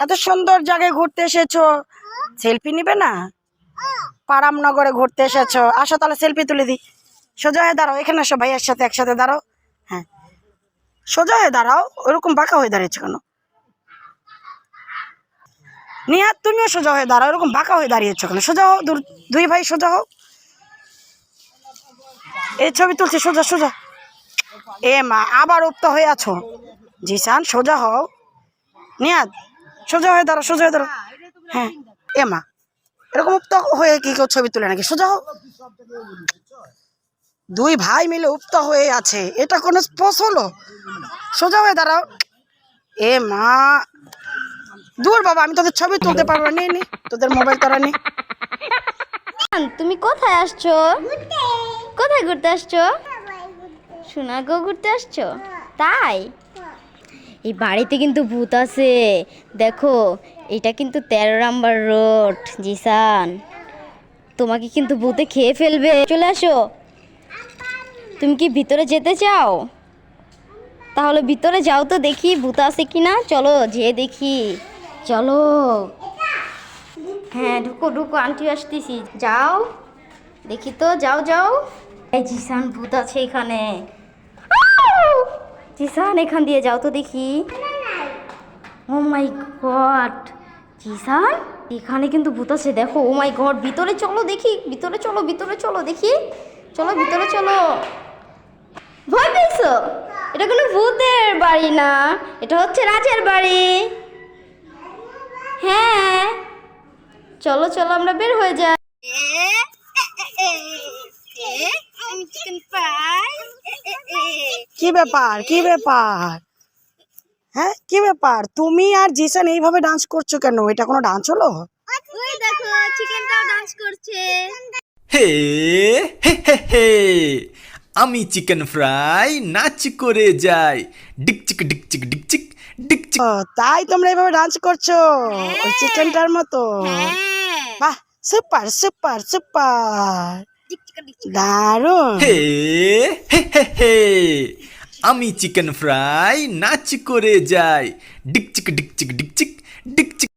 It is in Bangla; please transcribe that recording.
এত সুন্দর জায়গায় ঘুরতে এসেছ। সেলফি নিবে না? পারামনগরে ঘুরতে এসেছ। আসো তাহলে সেলফি তুলে দিই। সোজা হয়ে দাঁড়াও, এখানে আসো ভাইয়ের সাথে একসাথে দাঁড়াও। হ্যাঁ। সোজা হয়ে দাঁড়াও, ওরকম বাঁকা হয়ে দাঁড়িয়েছো কেন? নিহাত, তুমিও সোজা হয়ে দাঁড়াও, এরকম বাঁকা হয়ে দাঁড়িয়েছো কেন? সোজা দু- দুই ভাই সোজা হও। এই ছবি তুলছি, সোজা সোজা। এ মা, আবার উপ্ত হয়ে আছো। জিসান, সোজা হও। নিয়াদ সোজা হয়ে দাঁড়াও সোজা হয়ে দাঁড়াও। হ্যাঁ এ মা এরকম উপ্ত হয়ে কি কেউ ছবি তুলে নাকি? সোজা হোক দুই ভাই মিলে উপ্ত হয়ে আছে। এটা কোনো স্পোস হলো? সোজা হয়ে দাঁড়াও। এ মা দূর বাবা আমি তোদের ছবি তুলতে পারব না। নে, নে তোদের মোবাইল তোরা নে। তুমি কোথায় আসছো? কোথায় ঘুরতে আসছো? সোনাগো ঘুরতে আসছো? তাই? এই বাড়িতে কিন্তু ভূত আছে। দেখো, এটা কিন্তু তেরো নাম্বার রোড, জিসান। তোমাকে কিন্তু ভূতে খেয়ে ফেলবে। চলে আসো। তুমি কি ভিতরে যেতে চাও? তাহলে ভিতরে যাও তো দেখি ভূত আছে কি না চলো, যেয়ে দেখি। চলো। হ্যাঁ ঢুকো ঢুকো, আন্টি আসতেছি। যাও। দেখি তো, যাও যাও। এই জিসান, ভূত আছে এখানে! জিসান, এখান দিয়ে যাও তো দেখি। Oh my god Jisan? এখানে কিন্তু ভূত আছে, দেখো। ও মাই গড ভিতরে চলো দেখি, ভিতরে চলো ভিতরে চলো দেখি। চলো, ভিতরে চলো। ভয় পেয়েছ? এটা কোনো ভূতের বাড়ি না, এটা হচ্ছে রাজের বাড়ি। হ্যাঁ চলো চলো, আমরা বের হয়ে যাই আমি চিকেন ফ্রাই কি ব্যাপার? কি ব্যাপার? হ্যাঁ কি ব্যাপার? তুমি আর জিসান এইভাবে ডান্স করছ কেন? এটা কোনো ডান্স হলো? ওই দেখো চিকেনটাও ডান্স করছে। হে হে হে হে আমি চিকেন ফ্রাই নাচ করে যাই। ডিকচিক ডিকচিক ডিকচিক ডিকচিক তাই তোমরা এইভাবে ডান্স করছ? ওই চিকেনটার মতো? হ্যাঁ। বাহ সুপার সুপার সুপার দারুণ। হে হে হে হে। আমি চিকেন ফ্রাই নাচ করে যাই। ডিকচিক ডিকচিক ডিকচিক ডিকচিক